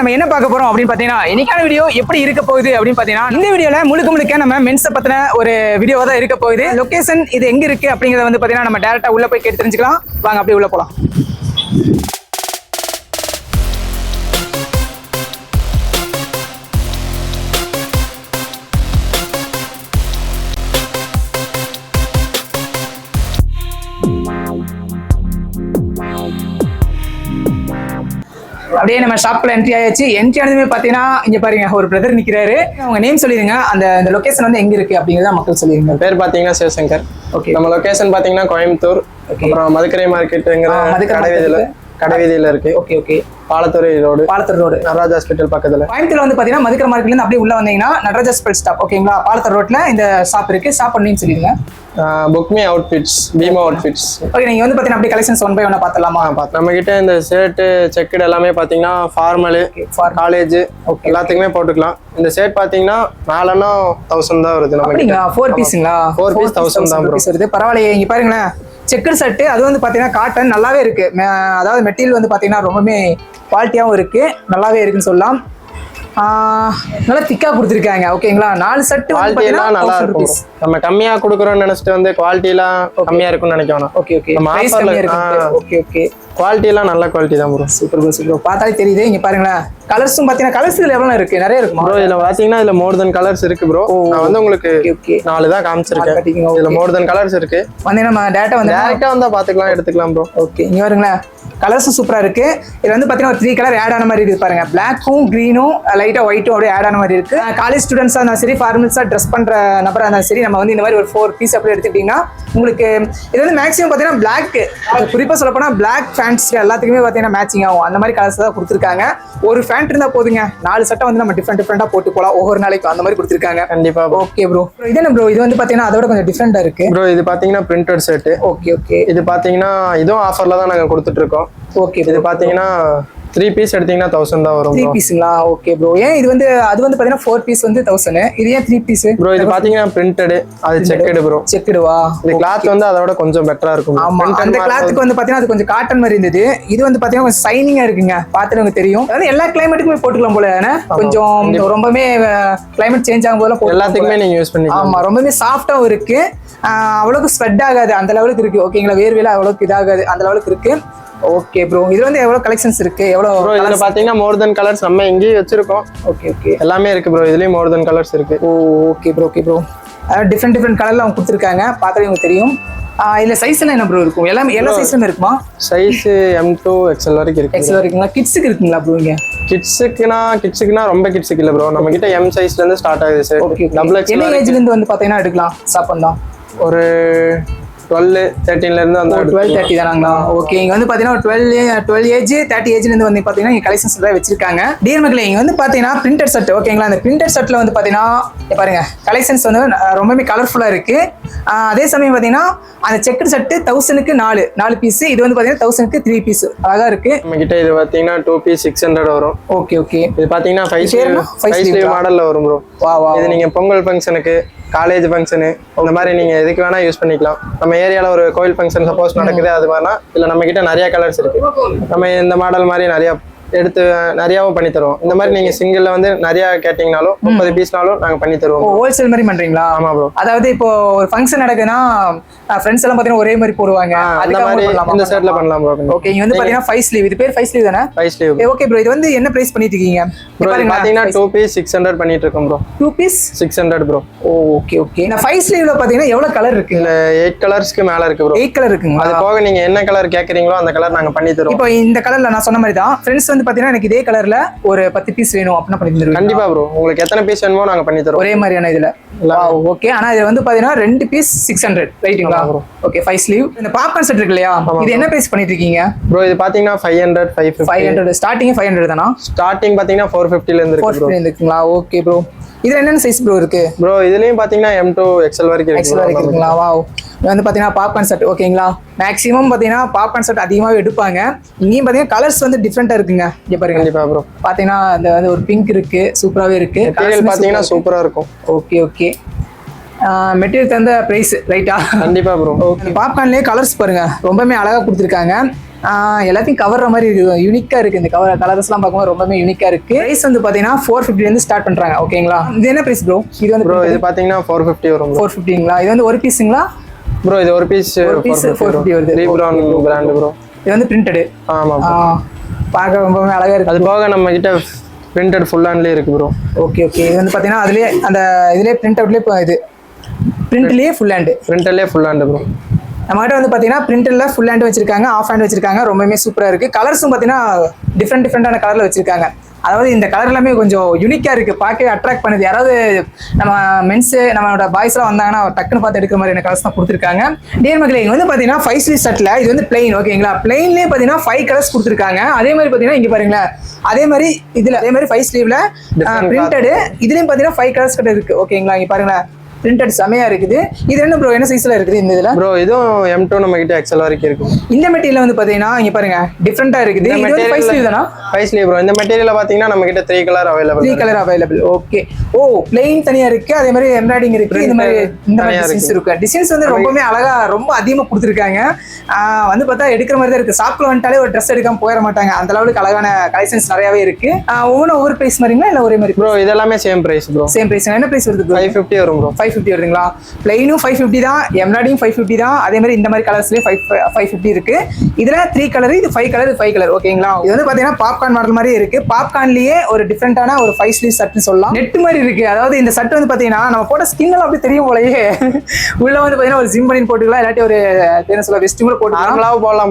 நம்ம என்ன பார்க்க போறோம் அப்படின்னு பாத்தீங்கன்னா இன்னைக்கான வீடியோ எப்படி இருக்க போகுது அப்படின்னு பாத்தீங்கன்னா இந்த வீடியோல முழுக்க முழுக்க நம்ம மென்ஸ் பத்தின ஒரு வீடியோவா தான் இருக்க போகுது. லொகேஷன் இது எங்க இருக்கு அப்படிங்கறத வந்து பாத்தீங்கன்னா நம்ம டேரக்டா உள்ள போய் கேட்டு தெரிஞ்சுக்கலாம். வாங்க அப்படியே உள்ள போலாம். அப்படியே நம்ம ஷாப்ல என்ட்ரி ஆயாச்சு. என்ட்ரி ஆனதுமே பாத்தீங்கன்னா இங்க பாருங்க ஒரு பிரதர் நிக்கிறாரு. அவங்க நேம் சொல்லிடுங்க. அந்த அந்த லொகேஷன் வந்து எங்க இருக்கு அப்படிங்கறத மக்கள் சொல்லிடுங்க. பேர் பாத்தீங்கன்னா சிவசங்கர். ஓகே நம்ம லொகேஷன் பாத்தீங்கன்னா கோயம்புத்தூர். அப்புறம் மதுக்கரை மார்க்கெட்டுங்கிற மதுக்கரை கடைவீதியில கடைவீதியில இருக்கு. Okay okay Palathurai road. பாலத்தர் road. Nataraj hospital பக்கத்துல. கோயம்புத்தூர்ல வந்து பாத்தீங்கன்னா மதுக்கரை மார்க்கெட்ல இருந்து அப்படியே உள்ள வந்தீங்கன்னா நடராஜா ஸ்பெல் ஸ்டாப் ஓகேங்களா பாலத்தர் ரோட்ல இந்த ஷாப் இருக்கு. ஷாப் நேம் சொல்லிடுங்க புக்மி அவுட்ஃபிட்ஸ் பீமா அவுட்ஃபிட்ஸ் ஓகே நீங்க வந்து பாத்தீங்கன்னா அப்படியே கலெக்ஷன்ஸ் ஒன் பை ஒன்னா பார்த்தலாமா நம்ம கிட்ட இந்த ஷர்ட் செக்குடு எல்லாமே பாத்தீங்கன்னா ஃபார்மலு காலேஜ் எல்லாத்துக்குமே போட்டுக்கலாம். இந்த ஷர்ட் பாத்தீங்கன்னா நாலனா தௌசண்ட் தான் வருது நம்ம ஃபோர் பீஸுங்களா Four piece 1000 தான். பீஸ் வருது. பரவாயில்லையே இங்க பாருங்களேன். செக்கர் ஷர்ட்டு அது வந்து பார்த்தீங்கன்னா காட்டன் நல்லாவே இருக்குது அதாவது மெட்டீரியல் வந்து பார்த்தீங்கன்னா ரொம்பவே குவாலிட்டியாகவும் இருக்குது நல்லாவே இருக்குன்னு சொல்லலாம். நல்லா திக்கா கொடுத்துருக்காங்க. ஓகேங்களா நாலு செட்டு குவாலிட்டி எல்லாம் நல்லா இருக்கும் நம்ம கம்மியா கொடுக்குறோம்னு நினைச்சிட்டு வந்து குவாலிட்டி எல்லாம் கம்மியா இருக்கும்னு நினைக்கணும் ஓகே ஓகே நம்ம. ஓகே ஓகே குவாலிட்டி எல்லாம் நல்ல குவாலிட்டி தான் ப்ரோ சூப்பர் ப்ரோ சூப்பர் பார்த்தாலே தெரியுது. இங்க பாருங்களேன். கலர்ஸும் பாத்தீங்கன்னா கலர்ஸ் இதுல எவ்வளவு இருக்கு? நிறைய இருக்குமா? ப்ரோ இதுல பாத்தீங்கன்னா இதுல மோர் தென் கலர்ஸ் இருக்கு ப்ரோ நான் வந்து உங்களுக்கு நாலு தான் காமிச்சிருக்கேன். இதுல மோர் தென் கலர்ஸ் இருக்கு. வந்து நம்ம டேட்டா வந்து டேரக்டா வந்தா பாத்துக்கலாம் எடுத்துக்கலாம் ப்ரோ ஓகே இங்க பாருங்களேன். கலர்ஸும் சூப்பரா இருக்கு. இது வந்து பாத்தீங்கன்னா ஒரு த்ரீ கலர் ஆட் ஆன மாதிரி இருக்கு பாருங்க. பிளாக்கும் கிரீனும் லைட்டா ஒயிட்டும் அப்படியே ஆட் ஆன மாதிரி இருக்கு. காலேஜ் ஸ்டூடெண்ட்ஸா இருந்தாலும் சரி ஃபார்மல்ஸா ட்ரெஸ் பண்ற நபரா இருந்தாலும் சரி நம்ம வந்து இந்த மாதிரி ஒரு ஃபோர் பீஸ் அப்படி எடுத்துக்கிட்டீங்கன்னா உங்களுக்கு இது வந்து மேக்ஸிமம் பாத்தீங்கன்னா பிளாக் குறிப்பா சொல்ல போனா பிளாக் ஃபேண்ட்ஸ் எல்லாத்துக்குமே பாத்தீங்கன்னா மேட்சிங் ஆகும். அந்த மாதிரி கலர்ஸ் தான் கொடுத்துருக்காங்க. ஒரு ஃபேண்ட் இருந்தா போதுங்க. நாலு சட்டை வந்து நம்ம டிஃப்ரெண்ட் டிஃப்ரெண்டா போட்டு போலாம். ஒவ்வொரு நாளைக்கு அந்த மாதிரி கொடுத்துருக்காங்க. கண்டிப்பா ப்ரோ ஓகே ப்ரோ இது என்ன ப்ரோ இது வந்து பாத்தீங்கன்னா அதோட கொஞ்சம் டிஃப்ரெண்டா இருக்கு. ப்ரோ இது பாத்தீங்கன்னா பிரிண்டட் செட் ஓகே ஓகே இது பாத்தீங்கன்னா இதுவும் ஆஃபர்ல தான் நாங்க கொடுத்துட்டு ஓகே இது பாத்தீங்கன்னா த்ரீ பீஸ் எடுத்தீங்கன்னா தௌசண்ட் தான் வரும் த்ரீ பீஸுங்களா ஓகே ப்ரோ ஏன் இது வந்து அது வந்து பாத்தீங்கன்னா ஃபோர் பீஸ் வந்து தௌசண்ட் இது ஏன் த்ரீ பீஸ் ப்ரோ இது பாத்தீங்கன்னா பிரிண்டட் அது செக்கடு ப்ரோ செக்குடுவா இந்த கிளாத் வந்து அதோட கொஞ்சம் பெட்டரா இருக்கும். ஆமா. அந்த கிளாத்துக்கு வந்து பாத்தீங்கன்னா அது கொஞ்சம் காட்டன் மாதிரி இருந்தது. இது வந்து பாத்தீங்கன்னா கொஞ்சம் சைனிங்கா இருக்குங்க. பாத்துட்டு தெரியும். அதாவது எல்லா கிளைமேட்டுக்குமே போட்டுக்கலாம் போல ஏன்னா கொஞ்சம் ரொம்பவே கிளைமேட் சேஞ்ச் ஆகும் போதெல்லாம். எல்லாத்துக்குமே நீங்க யூஸ் பண்ணிக்கலாம். ஆமா. ரொம்பவே சாஃப்டாவும் இருக்கு. அவ்வளவுக்கு ஸ்வெட் ஆகாது. அந்த லெவலுக்கு இருக்கு. ஓகேங்களா வேர்வையில அவ்வளவுக்கு இதாகாது. அந்த லெவலுக்கு இருக்கு. ஓகே ப்ரோ இது வந்து எவ்வளவு கலெக்ஷன்ஸ் இருக்கு? ப்ரோ எவ்வளவு இதுல பாத்தீங்கன்னா மோர் தென் கலர்ஸ் நம்ம எங்கேயும் வச்சிருக்கோம். ஓகே ஓகே எல்லாமே இருக்கு ப்ரோ இதுலயும் மோர் தென் கலர்ஸ் இருக்கு. ஓ okay bro okay bro different different கலர்ல அவங்க கொடுத்துருக்காங்க. பார்த்தாலே உங்களுக்கு தெரியும். இதுல சைஸ் எல்லாம் என்ன ப்ரோ இருக்கும்? எல்லாமே எல்லா சைஸ்லயும் இருக்குமா? சைஸ் எம் டூ எக்ஸ்எல் வரைக்கும் இருக்கு எக்ஸல் இருக்குங்களா கிட்ஸுக்கு இருக்குங்களா ப்ரோ இங்க? கிட்ஸுக்குனா கிட்ஸுக்குனா ரொம்ப கிட்ஸுக்கு இல்ல ப்ரோ நம்ம கிட்ட எம் சைஸ்ல இருந்து ஸ்டார்ட் ஆகுது சார் ஓகே டபுள் எக்ஸ்எல் ஏஜ்ல இருந்து வந்து பாத்தீங்கன்னா எடுக்கலாம் ஸ்டாப் தான் ஒரு டுவெல் தேர்ட்டீன்ல இருந்து அந்த டுவெல் தேர்ட்டி தானாங்களா? ஓகே இங்க வந்து பாத்தீங்கன்னா டுவெல் டுவெல் ஏஜ் தேர்ட்டி ஏஜ்ல இருந்து வந்து பாத்தீங்கன்னா இங்க கலெக்ஷன்ஸ் தான் வச்சிருக்காங்க. டியர் மக்களே இங்க வந்து பாத்தீங்கன்னா பிரிண்டட் செட் ஓகேங்களா அந்த பிரிண்டட் செட்ல வந்து பாத்தீங்கன்னா இங்க பாருங்க கலெக்ஷன்ஸ் வந்து ரொம்பவே கலர்ஃபுல்லா இருக்கு. ஆஹ், அதே சமயம் பாத்தீங்கன்னா அந்த செக்குடு செட்டு தௌசண்ட்க்கு நாலு நாலு பீஸ் இது வந்து பாத்தீங்கன்னா தௌசண்ட்க்கு த்ரீ பீஸ் அழகா இருக்கு. நம்ம கிட்ட இது பாத்தீங்கன்னா டூ பீஸ் சிக்ஸ் ஹண்ட்ரட் வரும். ஓகே ஓகே இது பாத்தீங்கன்னா ஃபைவ்? ஸ்லீவ்? மாடல்ல வரும் ப்ரோ வா வா இது நீங்க பொங்கல் ஃபங்க்ஷனுக்கு காலேஜ் ஃபங்க்ஷனு இந்த மாதிரி நீங்கள் எதுக்கு வேணால் யூஸ் பண்ணிக்கலாம். நம்ம ஏரியாவில் ஒரு கோயில் ஃபங்க்ஷன் சப்போஸ் நடக்குது அது மாதிரினா இல்லை நம்மக்கிட்ட நிறையா கலர்ஸ் இருக்குது நம்ம இந்த மாடல் மாதிரி நிறையா எடுத்து நிறையாவும் பண்ணி தருவோம். இந்த மாதிரி நீங்க சிங்கிள்ல வந்து நிறைய கேட்டீங்கனாலும் முப்பது பீஸ்னாலும் நாங்க பண்ணி தருவோம் ஹோல்சேல் மாதிரி பண்றீங்களா? ஆமா ப்ரோ அதாவது இப்போ ஒரு ஃபங்க்ஷன் நடக்குதுன்னா ஃப்ரெண்ட்ஸ் எல்லாம் பாத்தீங்கன்னா ஒரே மாதிரி போடுவாங்க. அந்த மாதிரி? இந்த செட்ல பண்ணலாம் ப்ரோ ஓகே இங்க வந்து பாத்தீங்கன்னா ஃபைவ் ஸ்லீவ் இது பேர் ஃபைவ் ஸ்லீவ் தானே? ஃபைவ் ஸ்லீவ் ஓகே ப்ரோ இது வந்து என்ன பிரைஸ் பண்ணிட்டு இருக்கீங்க? ப்ரோ பாத்தீங்கன்னா டூ பீஸ் சிக்ஸ் ஹண்ட்ரட் பண்ணிட்டு இருக்கோம் bro two piece six hundred bro oh okay okay நான் ஃபைவ் ஸ்லீவ்ல பாத்தீங்கன்னா எவ்வளவு கலர் இருக்கு? இதுல எயிட் கலர்ஸ்க்கு மேல இருக்கு ப்ரோ எயிட் கலர் இருக்குங்களா? அது போக நீங்க என்ன கலர் கேக்குறீங்களோ அந்த கலர் நாங்க பண்ணி தருவோம். இப்போ இந்த கலர்ல நான் சொன்ன மாதிரி தான். ஃப்ரெண்ட்ஸ் வந்து பாத்தீங்கன்னா எனக்கு இதே கலர்ல ஒரு பத்து பீஸ் வேணும் அப்படின்னா பண்ணி தருவீங்க கண்டிப்பா ப்ரோ உங்களுக்கு எத்தனை பீஸ் வேணுமோ நாங்க பண்ணி தருவோம். ஒரே மாதிரியான இதுல. ஓகே ஆனா இது வந்து பாத்தீங்கன்னா ரெண்டு பீஸ் சிக்ஸ் ஹண்ட்ரட் ரைட்டுங்களா ஓகே ஃபைவ் ஸ்லீவ் இந்த பாப்கார்ன் செட் இருக்கு இல்லையா? இது என்ன பிரைஸ் பண்ணிட்டு இருக்கீங்க ப்ரோ இது பாத்தீங்கன்னா five hundred five five hundred starting five hundred தானா? ஸ்டார்டிங் பாத்தீங்கன்னா ஃபோர் ஃபிஃப்டில இருந்து ஃபோர் இருக்கு ப்ரோ இருக்குங்களா? ஓகே ப்ரோ இதுல என்னென்ன சைஸ் ப்ரோ இருக்கு? ப்ரோ இதுலயும் பாத்தீங்கன்னா எம் டூ எக்ஸ்எல் வரைக்கும் இருக்கு எக்ஸ்ட்ரா இருக்குங்களா? வா இது வந்து பார்த்தீங்கன்னா பாப்கார்ன் செட் ஓகேங்களா மேக்ஸிமம் பார்த்தீங்கன்னா பாப்கார்ன் செட் அதிகமாகவே எடுப்பாங்க. இங்கேயும் பார்த்தீங்கன்னா கலர்ஸ் வந்து டிஃப்ரெண்ட்டாக இருக்குங்க. இங்கே பாருங்க. கண்டிப்பா ப்ரோ பார்த்தீங்கன்னா வந்து ஒரு பிங்க் இருக்கு சூப்பராகவே இருக்கு. மெட்டீரியல் பாத்தீங்கன்னா சூப்பரா இருக்கும். ஓகே ஓகே மெட்டீரியல் தந்த ப்ரைஸ் ரைட்டா கண்டிப்பா ப்ரோ பாப்கார்ன்லேயே கலர்ஸ் பாருங்க. ரொம்பவே அழகாக கொடுத்துருக்காங்க. எல்லாத்தையும் கவர்ற மாதிரி இருக்கு. யூனிக்கா இருக்கு இந்த கவர் கலர்ஸ்லாம் பார்க்கும்போது ரொம்பவே யூனிக்கா இருக்கு. பிரைஸ் வந்து பாத்தீங்கன்னா ஃபோர் இருந்து ஸ்டார்ட் பண்றாங்க. ஓகேங்களா இது என்ன பிரைஸ் ப்ரோ இது வந்து ப்ரோ இது பார்த்தீங்கன்னா ஃபோர் ஃபிஃப்டி வரும் ப்ரோ ஃபோர் ஃபிஃப்டிங்களா இது வந்து ஒரு பீஸுங்களா ப்ரோ இது ஒரு பீஸ் ஒரு piece 450 வருது. ரீப்ரான் பிராண்டு ப்ரோ இது வந்து பிரிண்டடு ஆமாம் பார்க்க ரொம்பவே அழகா இருக்கு அது போக நம்ம கிட்ட பிரிண்டட் ஃபுல் ஹேண்ட்லேயே இருக்கு ப்ரோ ஓகே ஓகே இது வந்து பாத்தீங்கன்னா அதுலயே அந்த இதுலயே பிரிண்ட் அவுட்லயே இது. பிரிண்ட்லயே ஃபுல் ஹேண்டு பிரிண்டர்லேயே ஃபுல் ஹேண்டு ப்ரோ நம்மகிட்ட வந்து பார்த்தீங்கன்னா பிரிண்டர்ல ஃபுல் ஹேண்ட் வச்சிருக்காங்க ஆஃப் ஹேண்ட் வச்சிருக்காங்க ரொம்பவே சூப்பராக இருக்கு. கலர்ஸும் பார்த்தீங்கன்னா டிஃப்ரெண்ட் டிஃப்ரெண்டான கலர்ல வச்சிருக்காங்க. அதாவது இந்த கலர் எல்லாமே கொஞ்சம் யூனிக்கா இருக்கு. பார்க்கவே அட்ராக்ட் பண்ணுது. யாராவது நம்ம மென்ஸ் நம்மளோட பாய்ஸ்லாம் வந்தாங்கன்னா டக்குன்னு பார்த்து எடுக்கிற மாதிரியான கலர்ஸ் தான் கொடுத்துருக்காங்க. டியர் மக்களே இங்க வந்து பார்த்தீங்கன்னா ஃபைவ் ஸ்லீவ் செட்டில் இது வந்து பிளைன் ஓகேங்களா பிளைன்லேயே பார்த்தீங்கன்னா ஃபைவ் கலர்ஸ் கொடுத்துருக்காங்க. அதே மாதிரி பார்த்தீங்கன்னா இங்க பாருங்களேன். அதே மாதிரி இதுல அதே மாதிரி ஃபைவ் ஸ்லீவ்ல பிரிண்டடு இதுலயும் பார்த்தீங்கன்னா ஃபைவ் கலர்ஸ் கிட்ட இருக்கு ஓகேங்களா இங்க பாருங்களேன். பிரிண்டட் செமையா இருக்குது. இது என்ன ப்ரோ என்ன சைஸ்ல இருக்குது இந்த இதுல? ப்ரோ இதுவும் எம் டூ நம்ம கிட்ட எக்ஸல் வரைக்கும் இருக்கு இந்த மெட்டீரியல் வந்து பாத்தீங்கன்னா இங்க பாருங்க டிஃப்ரெண்டா இருக்குது. இது வந்து ஃபைவ் ஸ்லீவ் தானா? ஃபைவ் ஸ்லீவ் ப்ரோ இந்த மெட்டீரியல் பார்த்தீங்கன்னா நம்ம கிட்ட three colour available three colour available okay oh plain தனியா இருக்கு. அதே மாதிரி எம்ப்ராய்டிங் இருக்கு. இந்த மாதிரி இந்த மாதிரி டிசைன்ஸ் இருக்கு. டிசைன்ஸ் வந்து ரொம்பவே அழகா ரொம்ப அதிகமா கொடுத்துருக்காங்க. வந்து பார்த்தா எடுக்கிற மாதிரி தான் இருக்கு. ஷாப்ல வந்துட்டாலே ஒரு ட்ரெஸ் எடுக்காம போயிட மாட்டாங்க. அந்த லெவலுக்கு அழகான கலெக்ஷன்ஸ் நிறையவே இருக்கு. ஒவ்வொன்றும் ஒவ்வொரு பிரைஸ் மாதிரிங்களா? இல்ல ஒரே மாதிரி ப்ரோ இதெல்லாமே same price bro same price என்ன பிரைஸ் வருது ஃபைவ் ஃபிஃப்டி வரும் ப்ரோ ஃபைவ் ஃபிஃப்டி வருதுங்களா? பிளைனும் ஃபைவ் ஃபிஃப்டி தான் எம்ப்ராய்டிங் ஃபைவ் ஃபிஃப்டி தான் அதே மாதிரி இந்த மாதிரி கலர்ஸ்லேயும் ஃபைவ் ஃபைவ் ஃபிஃப்டி இருக்கு. இதுல த்ரீ கலர் இது ஃபைவ் கலர் ஃபைவ் கலர் ஓகேங்களா இது வந்து பாத்தீங்கன்னா பாப்கார்ன் மாடல் மாதிரி இருக்கு. பாப்கார்ன்லயே ஒரு டிஃப்ரெண்டான ஒரு ஃபைவ் ஸ்லீவ் ஷர்ட்னு சொல்லலாம். நெட் மாதிரி இருக்கு. அதாவது இந்த ஷர்ட் வந்து பாத்தீங்கன்னா நம்ம போட்ட ஸ்கின் எல்லாம் அப்படியே தெரியும் போலயே. உள்ள வந்து பாத்தீங்கன்னா ஒரு ஜிம் பண்ணி போட்டுக்கலாம் இல்லாட்டி ஒரு என்ன சொல்ல வெஸ்ட் கூட போட்டுக்கலாம். நார்மலாகவும் போடலாம்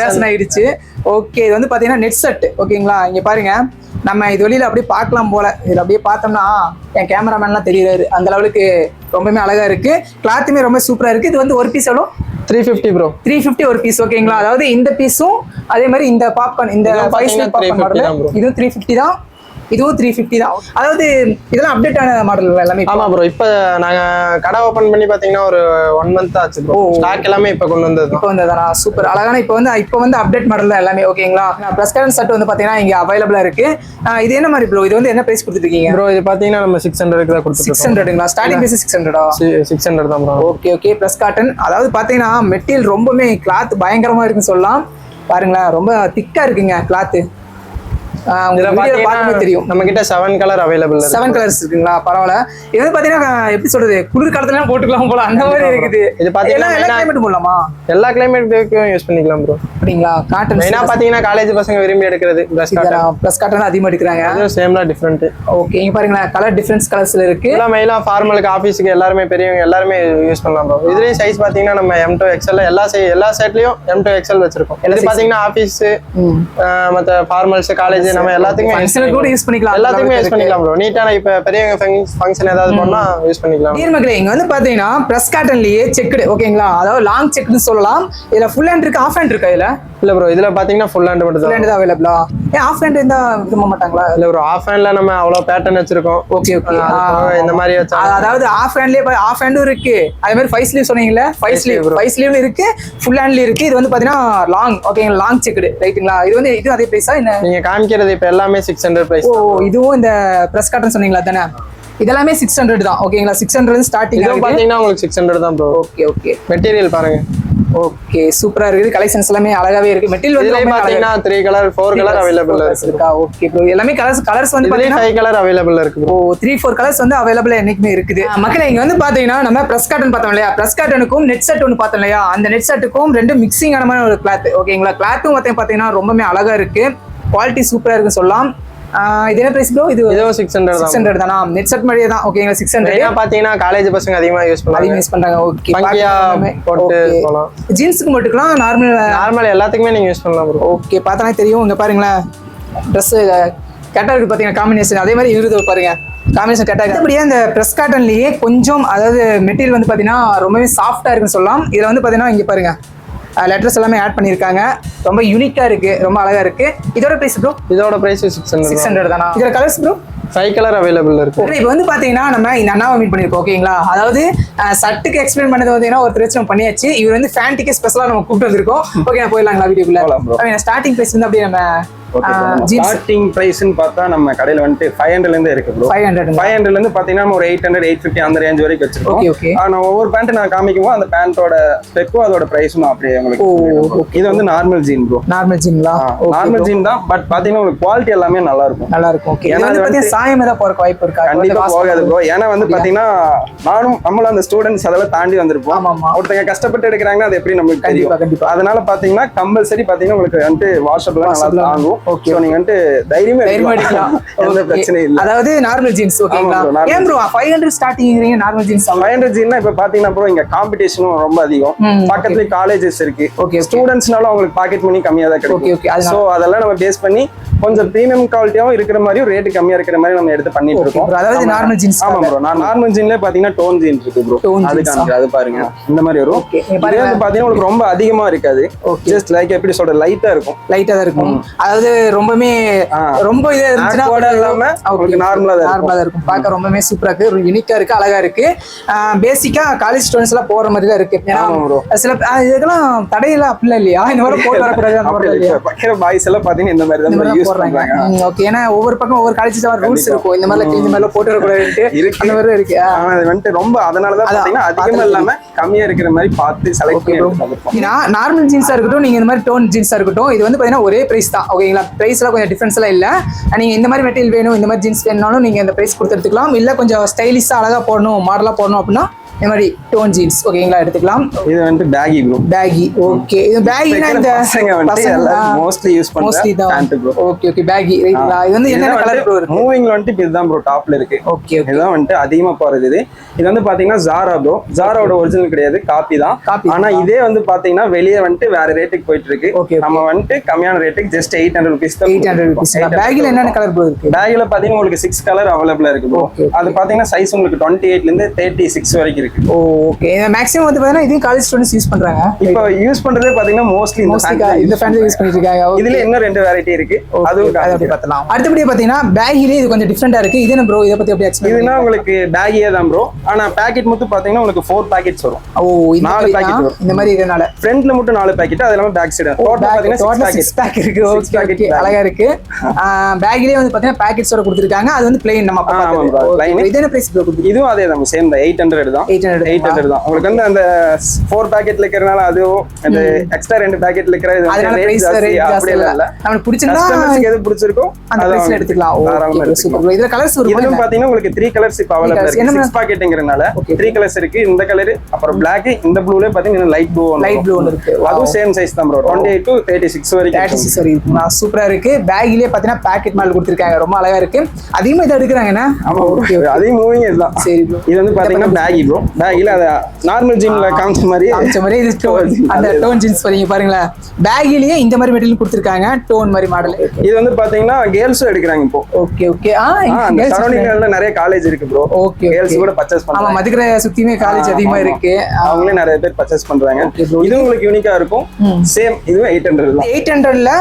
ஃபேஷன். ஆயிடுச்சு. ஓகே இது வந்து பாத்தீங்கன்னா நெட் செட் ஓகேங்களா இங்க பாருங்க. நம்ம இது வெளியில அப்படியே பார்க்கலாம் போல. இதுல அப்படியே பார்த்தோம்னா என் கேமராமேன்லாம் தெரியுறாரு. அந்த லெவலுக்கு ரொம்பவே அழகா இருக்கு. கிளாத்துமே ரொம்ப சூப்பரா இருக்கு. இது வந்து ஒரு பீஸ் எவ்வளோ three fifty bro three fifty ஒரு பீஸ் ஓகேங்களா அதாவது இந்த பீஸும் அதே மாதிரி இந்த பாப்கார்ன் இந்த ஃபைவ் பாத்தீங்கன்னா பாப்கார்ன் 350 மாடல் தான் bro. இதுவும் த்ரீ ஃபிஃப்டி தான். இதுவும் த்ரீ ஃபிஃப்டி தான். அதாவது இதெல்லாம் அப்டேட் ஆன மாடல் எல்லாமே. ஆமா ப்ரோ இப்போ நாங்க கடை ஓபன் பண்ணி பாத்தீங்கன்னா ஒரு ஒன் மந்த் ஆச்சு ப்ரோ ஸ்டாக் எல்லாமே இப்போ கொண்டு வந்தது இப்போ வந்ததானா சூப்பர் அழகான இப்போ வந்து இப்போ வந்து அப்டேட் மாடல் தான் எல்லாமே ஓகேங்களா ப்ளஸ் கரண்ட் செட் வந்து பார்த்தீங்கன்னா இங்கே அவைலபிளாக இருக்கு. இது என்ன மாதிரி ப்ரோ இது வந்து என்ன பிரைஸ் கொடுத்துருக்கீங்க? ப்ரோ இது பாத்தீங்கன்னா நம்ம சிக்ஸ் ஹண்ட்ரட்க்கு தான் சிக்ஸ் கொடுத்துருக்கோம் ஹண்ட்ரடுங்களா ஸ்டார்டிங் பேஸ் சிக்ஸ் ஹண்ட்ரடா சிக்ஸ் ஹண்ட்ரட் தான் bro okay okay plus cotton அதாவது பார்த்தீங்கன்னா மெட்டீரியல் ரொம்பவே கிளாத் பயங்கரமா இருக்குன்னு சொல்லலாம். பாருங்களேன் ரொம்ப திக்கா இருக்குங்க கிளாத்து தெரியும். நம்ம கிட்ட seven colour available seven colours இருக்குங்களா? பரவாயில்ல. இது வந்து பாத்தீங்கன்னா எப்படி சொல்றது? குளிர் காலத்துல போட்டுக்கலாம் போல. அந்த மாதிரி இருக்குது. இது பாத்தீங்கன்னா எல்லாம் எல்லா கிளைமேட் போடலாமா? எல்லா கிளைமேட்டுக்கும் யூஸ் பண்ணிக்கலாம் ப்ரோ அப்படிங்களா? காட்டன் மெயினா பாத்தீங்கன்னா காலேஜ் பசங்க விரும்பி எடுக்கிறது பிரஷ் காட்டன் ப்ளஸ் காட்டன் அதிகமா எடுக்கிறாங்க. அதுவும் சேம்ல டிஃப்ரெண்ட் ஓகே இங்க பாருங்களேன். கலர் டிஃபரன்ஸ் கலர்ஸ்ல இருக்கு. இதெல்லாம் மெயிலா ஃபார்மலுக்கு ஆஃபீஸுக்கு எல்லாருமே பெரியவங்க எல்லாருமே யூஸ் பண்ணலாம் ப்ரோ இதுலயும் சைஸ் பாத்தீங்கன்னா நம்ம எம் டூ எக்ஸ்எல் எல்லா சை எல்லா செட்லயும் எம் டூ எக்ஸ்எல் வச்சிருக்கோம். இது பாத்தீங்கன்னா ஆஃபீஸ். மத்த ஃபார்மல்ஸ் காலேஜ் நம்ம எல்லாத்துக்குமே கூட யூஸ் பண்ணிக்கலாம். எல்லாத்துக்குமே யூஸ் பண்ணிக்கலாம் ப்ரோ நீட்டான இப்ப பெரியவங்க ஃபங்க்ஷன் ஏதாவது பண்ணா யூஸ் பண்ணிக்கலாம். நீர் மக்களே இங்க வந்து பாத்தீங்கன்னா பிரஸ் காட்டன்லயே செக்குடு ஓகேங்களா அதாவது லாங் செக்குன்னு சொல்லலாம். இதுல ஃபுல் ஹேண்ட் இருக்கு ஆஃப் ஹேண்ட் இருக்கா இதுல? இல்ல ப்ரோ இதுல பாத்தீங்கன்னா ஃபுல் ஹேண்ட் மட்டும் ஃபுல் ஹேண்ட் தான் அவைலபிளா ஏன் ஆஃப் ஹேண்ட் இருந்தா விரும்ப மாட்டாங்களா? இல்ல ப்ரோ ஆஃப் ஹேண்ட்ல நம்ம அவ்வளவு பேட்டர்ன் வச்சிருக்கோம். ஓகே ஓகே இந்த மாதிரி வச்சா அதாவது ஆஃப் ஹேண்ட்லயே ஆஃப் ஹேண்டும் இருக்கு. அதே மாதிரி ஃபைவ் ஸ்லீவ் சொன்னீங்கல்ல ஃபைவ் ஸ்லீவ் ஃபைவ் ஸ்லீவ்ல இருக்கு ஃபுல் ஹேண்ட்ல இருக்கு. இது வந்து பாத்தீங்கன்னா லாங் ஓகேங்களா லாங் செக்குடு ரைட்டுங்களா இது வந்து இது அதே பிரைஸா என்ன? நீங்க காமிக்கிறது இப்ப எல்லாமே சிக்ஸ் ஹண்ட்ரட் பிரைஸ் ஓ இதுவும் இந்த பிரஸ் காட்டன் சொன்னீங்களா தானே இதெல்லாமே சிக்ஸ் ஹண்ட்ரட் தான். ஓகேங்களா சிக்ஸ் ஹண்ட்ரட் ஸ்டார்டிங் இதுவும் பாத்தீங்கன்னா உங்களுக்கு சிக்ஸ் ஹண்ட்ரட் தான் ப்ரோ ஓகே ஓகே மெட்டீரியல் பாருங்க. ஓகே சூப்பரா இருக்குது. கலெக்ஷன்ஸ் எல்லாமே அழகாவே இருக்கு. மெட்டீரியல் வந்து பாத்தீங்கன்னா three colour four colour available இருக்கு ஓகே ப்ரோ எல்லாமே கலர்ஸ் கலர்ஸ் வந்து பாத்தீங்கன்னா ஃபைவ் கலர் அவைலபிள் இருக்கு bro. Oh three four colours வந்து அவைலபிள் என்னைக்குமே இருக்குது. மக்களே இங்க வந்து பாத்தீங்கன்னா நம்ம பிரஸ் காட்டன் பார்த்தோம் இல்லையா? பிரஸ் காட்டனுக்கும் நெட் செட் ஒன்று பார்த்தோம் இல்லையா? அந்த நெட் செட்டுக்கும் ரெண்டு மிக்சிங் ஆன மாதிரி ஒரு கிளாத் ஓகேங்களா கிளாத்தும் பாத்தீங்கன்னா ரொம்பவே அழகா இருக்கு. குவாலிட்டி சூப்பரா இருக்குன்னு சொல்லலாம். இது என்ன பிரைஸ் ப்ரோ இது இதுவும் சிக்ஸ் ஹண்ட்ரட் சிக்ஸ் ஹண்ட்ரட் தானா? நெட் செட் மாதிரியே தான். ஓகேங்களா சிக்ஸ் ஹண்ட்ரட் மெயினா பாத்தீங்கன்னா காலேஜ் பசங்க அதிகமா யூஸ் அதிகம் பண்ணுவாங்க யூஸ் பண்றாங்க ஓகே போட்டு போலாம் ஜீன்ஸுக்கு மட்டும்லாம் நார்மல் நார்மல் எல்லாத்துக்குமே நீங்க யூஸ் பண்ணலாம் ப்ரோ ஓகே பார்த்தாலே தெரியும். இங்க பாருங்களேன். ட்ரெஸ் கரெக்டாக இருக்கு பாத்தீங்கன்னா காம்பினேஷன் அதே மாதிரி இருது பாருங்க. காம்பினேஷன் கரெக்டாக அடுத்தபடியாக இந்த ப்ரெஸ் காட்டன்லயே கொஞ்சம் அதாவது மெட்டீரியல் வந்து பாத்தீங்கன்னா ரொம்பவே சாஃப்டா இருக்குன்னு சொல்லலாம். இதுல வந்து பாத்தீங்கன்னா இங்க பாருங்க. லெட்டர்ஸ் எல்லாமே ஆட் பண்ணியிருக்காங்க. ரொம்ப யூனிக்கா இருக்கு ரொம்ப அழகா இருக்கு. இதோட பிரைஸ் ப்ரோ இதோட price six hundred six hundred தானா? இதோட colours bro five colour available இருக்கு. இப்போ வந்து பாத்தீங்கன்னா நம்ம இந்த அண்ணாவை மீட் பண்ணிருக்கோம் ஓகேங்களா அதாவது சட்டுக்கு எக்ஸ்பிளைன் பண்ணது பார்த்தீங்கன்னா ஒரு பிரச்சனை பண்ணியாச்சு. இவர் வந்து ஃபேன்டிக்கு ஸ்பெஷலா நம்ம கூப்பிட்டு வந்திருக்கோம். ஓகே நான் போயிடலாங்களா வீடியோக்குள்ள? ஸ்டார்டிங் பிரைஸ் வந்து அப்படியே நம்ம ஸ்டார்டிங் பிரைஸ்னு பார்த்தா நம்ம கடையில வந்துட்டு ஃபைவ் ஹண்ட்ரட்ல இருந்து இருக்கு ப்ரோ ஃபைவ் ஹண்ட்ரட் ஃபைவ் ஹண்ட்ரட்ல இருந்து பாத்தீங்கன்னா நம்ம ஒரு எயிட் ஹண்ட்ரட் எயிட் ஃபிஃப்டி அந்த ரேஞ்ச் வரைக்கும் வச்சிருக்கோம். ஓகே ஓகே ஆனா ஒவ்வொரு பேண்ட் நான் காமிக்கும் அந்த பேண்டோட ஸ்பெக்கும் அதோட பிரைஸும் அப்படியே உங்களுக்கு. இது வந்து நார்மல் ஜீன் ப்ரோ நார்மல் ஜீன்களா நார்மல் ஜீன் தான் பட் பாத்தீங்கன்னா உங்களுக்கு குவாலிட்டி எல்லாமே நல்லா இருக்கும் நல்லா இருக்கும் ஓகே ஏன்னா பார்த்தீங்கன்னா சாயம் ஏதாவது போறக்கு வாய்ப்பு இருக்கா? அது வந்து கண்டிப்பா வாசம் போகாது ப்ரோ ஏன்னா வந்து பாத்தீங்கன்னா நானும் நம்மளும் அந்த ஸ்டூடெண்ட்ஸ் அதெல்லாம் தாண்டி வந்திருப்போம். ஒருத்தங்க கஷ்டப்பட்டு எடுக்கிறாங்கன்னா அது எப்படி நமக்கு கண்டிப்பா தெரியும். கண்டிப்பா. அதனால பாத்தீங்கன்னா கம்பல்சரி பாத்தீங்கன்னா உங்களுக்கு வந்துட்டு வாட்ஸ்அப்ல நல்லா. தாங்கும். ஸோ நீங்க வந்துட்டு தைரியமா தைரியமா எடுக்கலாம். எடுக்கலாம் எந்த Okay. பிரச்சனையும் இல்ல. அதாவது நார்மல் ஜீன்ஸ் ஓகேங்களா ஏன் ப்ரோ நார்மல் ஜீன்ஸ் ஜீன்னா இப்ப பாத்தீங்கன்னா ப்ரோ இங்க காம்படிஷனும் ரொம்ப அதிகம். ம், பக்கத்துலயே காலேஜஸ் இருக்கு. ஓகே ஓகே ஸ்டூடெண்ட்ஸ்னாலும் அவங்களுக்கு பாக்கெட் மணி கம்மியா தான் ஓகே கிடைக்கும் ஓகே ஸோ அதெல்லாம் நம்ம பேஸ் பண்ணி கொஞ்சம் ப்ரீமியம் குவாலிட்டியாவும் இருக்கிற மாதிரியும் ரேட் கம்மியா இருக்கிற மாதிரி நம்ம எடுத்து பண்ணிட்டு ஓகே இருக்கோம். அதாவது. நார்மல் ஜீன்ஸ் ஆமா ப்ரோ நான் நார்மல் ஜீன்ல பாத்தீங்கன்னா டோன் ஜீன் இருக்கு ப்ரோ அது பாருங்க. இந்த மாதிரி வரும். ஓகே இதே வந்து பாத்தீங்கன்னா உங்களுக்கு ரொம்ப அதிகமா இருக்காது. ஜஸ்ட் லைக் எப்படி சொல்ற லைட்டா இருக்கும். லைட்டா தான் இருக்கும். அதாவது ரொம்பவே ஆ. ரொம்ப இதா இருந்துச்சுன்னா ஆ இல்லாம ஆ தான். நார்மலா தான் இருக்கும். பார்க்க ரொம்பவே சூப்பரா இருக்கு. யூனிக்கா இருக்கு. அழகா இருக்கு. பேசிக்கா காலேஜ் ஸ்டூடெண்ட்ஸ் எல்லாம் போற மாதிரி தான் இருக்கு. ஏன்னா. சில ஆ, இதுக்கெல்லாம் தடையெல்லாம் அப்படிலாம் இல்லையா? இந்த மாதிரி போட்டு வரக்கூடாது அந்த மாதிரி பாய்ஸ் எல்லாம் பாத்தீங்கன்னா இந்த மாதிரி இந்த தான் மாதிரி யூஸ் பண்றாங்க. ஓகே ஏன்னா ஒவ்வொரு பக்கம் ஒவ்வொரு காலேஜ் ரூல்ஸ். இருக்கும். இந்த மாதிரிலாம் கிழிஞ்ச மாதிரிலாம் போட்டு இருக்கு. அந்த மாதிரி இருக்கு. வந்துட்டு ரொம்ப அதனாலதான் அதான், பாத்தீங்கன்னா அதிகமா. இல்லாம கம்மியா இருக்கிற மாதிரி பார்த்து செலக்ட் பண்ணி நார்மல் ஜீன்ஸா இருக்கட்டும் நீங்க இந்த மாதிரி டோன் ஜீன்ஸா இருக்கட்டும் இது வந்து பாத்தீங்கன்னா ஒரே பிரைஸ் தான். ஓகேங்களா ப்ரைஸ்லாம் கொஞ்சம் டிஃப்ரென்ஸ்லாம் இல்லை. நீங்கள் இந்த மாதிரி மெட்டீரியல் வேணும் இந்த மாதிரி ஜீன்ஸ் வேணும்னாலும் நீங்கள் இந்த ப்ரைஸ் கொடுத்து எடுத்துக்கலாம். இல்லை கொஞ்சம் ஸ்டைலிஷாக அழகாக போடணும் மாடலாக போடணும் அப்படின்னா இந்த மாதிரி டோன் ஜீன்ஸ் ஓகேங்களா எடுத்துக்கலாம். இது வந்துட்டு பேகி ப்ரோ பேகி ஓகே இது பேகினா இந்த பசங்க எல்லாரும் மோஸ்ட்லி யூஸ் மோஸ்ட்லி பண்ற பேண்ட் ப்ரோ தான் ஓகே ஓகே பேகி ரைட்டுங்களா இது வந்து என்னென்ன கலர் ப்ரோ இருக்கு? மூவிங்ல இப்ப இதுதான் ப்ரோ டாப்ல இருக்கு. ஓகே ஓகே இதுதான் வந்துட்டு அதிகமா போறது இது. இது வந்து பாத்தீங்கன்னா ஜாரா ப்ரோ ஜாராவோட ஒரிஜினல் கிடையாது காப்பி தான். Copy. ஆனா இதே வந்து பாத்தீங்கன்னா வெளியே வந்துட்டு வேற ரேட்டுக்கு போயிட்டு இருக்கு okay. நம்ம வந்துட்டு கம்மியான ரேட்டுக்கு ஜஸ்ட் எயிட் ஹண்ட்ரட் ருபீஸ் தான் எயிட் ஹண்ட்ரட் ருபீஸ் பேகில் என்னென்ன கலர் ப்ரோ இருக்கு? பேக்ல பாத்தீங்கன்னா உங்களுக்கு சிக்ஸ் கலர் அவைலபிளா இருக்கு okay. அது பாத்தீங்கன்னா சைஸ் உங்களுக்கு டுவெண்ட்டி எயிட்ல இருந்து தேர்ட்டி சிக்ஸ் வரைக்கும் இருக்கு. ஓ ஓகே மேக்ஸிமம் வந்து பாத்தீங்கன்னா இதையும் காலேஜ் ஸ்டூடெண்ட்ஸ் யூஸ் பண்றாங்க. இப்போ யூஸ் பண்றதே பாத்தீங்கன்னா மோஸ்ட்லி இந்த ஃபேண்ட் யூஸ் பண்ணிட்டு இருக்காங்க. இதுல இன்னும் ரெண்டு வெரைட்டி இருக்கு. அதுவும் அதை காமிக்கிறேன். பார்த்தலாம் அடுத்தபடி பார்த்தீங்கன்னா பேகிலே இது கொஞ்சம் டிஃப்ரெண்டா இருக்கு. இது என்ன ப்ரோ இதை பத்தி எப்படி எக்ஸ்பிளைன் இதுனா உங்களுக்கு பேகியே தான் ப்ரோ ஆனா பாக்கெட் மட்டும் பாத்தீங்கன்னா உங்களுக்கு ஃபோர் பாக்கெட்ஸ் வரும். ஓ நாலு தான். வரும். இந்த மாதிரி இதனால. ஃப்ரண்ட்ல மட்டும் நாலு பாக்கெட் அது இல்லாம back side total six pack இருக்கு. ஓகே. அழகா இருக்கு. பேக்லயே வந்து பாத்தீங்கன்னா பேக்கெட்ஸோட கொடுத்துருக்காங்க. அது வந்து பிளெயின் நம்ம. இது என்ன பிரைஸ் இதுவும் அதே தான் சேம் தான். எயிட் ஹண்ட்ரட் தான். 800 எயிட் ஹண்ட்ரட் தான். உங்களுக்கு வந்து அந்த ஃபோர் பாக்கெட்ல இருக்கிறனால அதுவும் அந்த எக்ஸ்ட்ரா ரெண்டு பாக்கெட்ல இருக்கிற இது அப்படி இல்ல நமக்கு பிடிச்சிருந்தா எது பிடிச்சிருக்கோ அந்த பிரைஸ்ல எடுத்துக்கலாம். சூப்பர் இதுல கலர்ஸ் இதுலயும் இருக்கும் பாத்தீங்கன்னா உங்களுக்கு த்ரீ கலர்ஸ் இப்ப அவைலபிள். இருக்கு. என்ன சிக்ஸ். த்ரீ கலர்ஸ் இருக்கு. இந்த கலர் அப்புறம் பிளாக் இந்த ப்ளூல பாத்தீங்கன்னா லைட் ப்ளூ லைட் ப்ளூ இருக்கு. அதுவும் சேம் சைஸ் தான் bro twenty eight to thirty six வரைக்கும் தேர்ட்டி இருக்கும். சிக்ஸ் வரை இருக்குங்களா சூப்பரா இருக்கு. பேக்லயே பாத்தீங்கன்னா பேக்கெட் மாடல் கொடுத்துருக்காங்க. ரொம்ப அழகா இருக்கு. அதிகமா இதை எடுக்கிறாங்கண்ணா ஆமா ஓகே. அதே மூவிங் இதுதான் சரி ப்ரோ இது வந்து பாத்தீங்கன்னா பேகி ப்ரோ பேகில அத நார்மல் ஜீன்ல காமிச்ச மாதிரி. காமிச்ச மாதிரி இது டோன் அந்த டோன் ஜீன்ஸ் வரீங்க பாருங்களேன். பேக்லயே இந்த மாதிரி மெட்டீரியல் கொடுத்துருக்காங்க டோன் மாதிரி மாடல் இது வந்து பாத்தீங்கன்னா கேர்ள்ஸும் எடுக்கிறாங்க இப்போ. ஓகே ஓகே ஆ அந்த சரௌண்டிங்ல நிறைய காலேஜ் இருக்கு ப்ரோ ஓகே கேர்ள்ஸ் கூட பர்ச்சேஸ் ஆமா பண்றாங்க மதுக்கரை சுத்தியுமே காலேஜ் அதிகமா ஆமா. இருக்கு. அவங்களே நிறைய பேர் பர்ச்சேஸ் பண்றாங்க. இது உங்களுக்கு யூனிக்கா இருக்கும். சேம் இதுவும் எயிட் ஹண்ட்ரட் தான். எயிட் ஹண்ட்ரட்ல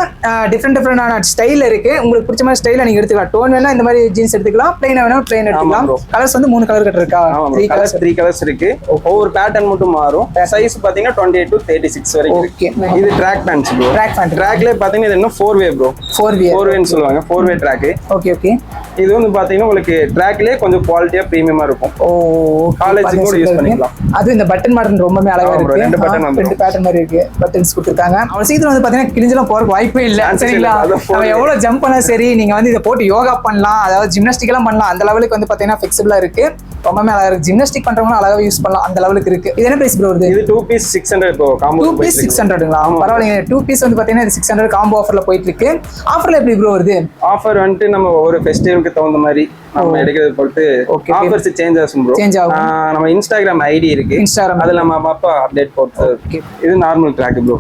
டிஃப்ரெண்ட் டிஃப்ரெண்டான ஸ்டைல் இருக்கு. உங்களுக்கு பிடிச்ச மாதிரி ஸ்டைல நீங்க எடுத்துக்கலாம். டோன் வேணா இந்த மாதிரி ஜீன்ஸ் எடுத்துக்கலாம். பிளைன் வேணா பிளைன் எடுத்துக்கலாம். கலர்ஸ் வந்து மூணு கலர் கட்டு இருக்கா? ஆமா three colours colours three colours இருக்கு. ஒவ்வொரு பேட்டர்ன் மட்டும் மாறும். சைஸ் பாத்தீங்கன்னா twenty eight to thirty six வரைக்கும் இது track pants bro track pant ட்ராக்ல பாத்தீங்கன்னா இது இன்னும் four way bro four wear four வேன்னு சொல்லுவாங்க. Four way track okay okay இது வந்து பாத்தீங்கன்னா உங்களுக்கு ட்ராக்லயே கொஞ்சம் குவாலிட்டியா பிரீமியமா இருக்கும். ஓ College கூட use பண்ணிக்கலாம். அது இந்த பட்டன் மாடல் ரொம்பவே அழகா இருக்கு. ரெண்டு வந்துரும். ரெண்டு பேட்டர்ன் மாதிரி இருக்கு. பட்டன்ஸ் கொடுத்துருக்காங்க. அவ்வளவு சீக்கிரம் வந்து பாத்தீங்கன்னா கிழிஞ்செல்லாம் போறதுக்கு வாய்ப்பே இல்ல. சரிங்களா? நம்ம. எவ்வளவு ஜம்ப் பண்ணா சரி நீங்க வந்து இதை போட்டு யோகா பண்ணலாம். அதாவது ஜிம்னாஸ்டிக் எல்லாம் பண்ணலாம். அந்த லெவலுக்கு வந்து பாத்தீங்கன்னா ஃபிளெக்சிபிளா இருக்கு. ரொம்பவே அழகா இருக்கு. ஜிம்னாஸ்டிக் பண்றவங்க அழகா யூஸ் பண்ணலாம். அந்த லெவலுக்கு இருக்கு. இது என்ன பிரைஸ் ப்ரோ வருது? இது டூ பீஸ் சிக்ஸ் ஹண்ட்ரட் இப்போ காம்போ டூ பீஸ் சிக்ஸ் ஹண்ட்ரடுங்களா பரவாயில்லைங்க. டூ பீஸ் வந்து பாத்தீங்கன்னா சிக்ஸ் ஹண்ட்ரட் காம்போ ஆஃபர்ல போயிட்டு இருக்கு ஆஃபர்ல எப்படி ப்ரோ வருது? ஆஃபர் வந்துட்டு நம்ம ஒரு ஃபெஸ்டிவலுக்கு தகுந்த மாதிரி நம்ம எடுக்கிறது பொறுத்து. ஆஃபர்ஸ் சேஞ்ச் ஆகும் ப்ரோ Change ஆகும். நம்ம இன்ஸ்டாகிராம் ஐடி இருக்கு. Instagram. அதுல நம்ம அப்பப்போ அப்டேட் போட்டு. இது normal track bro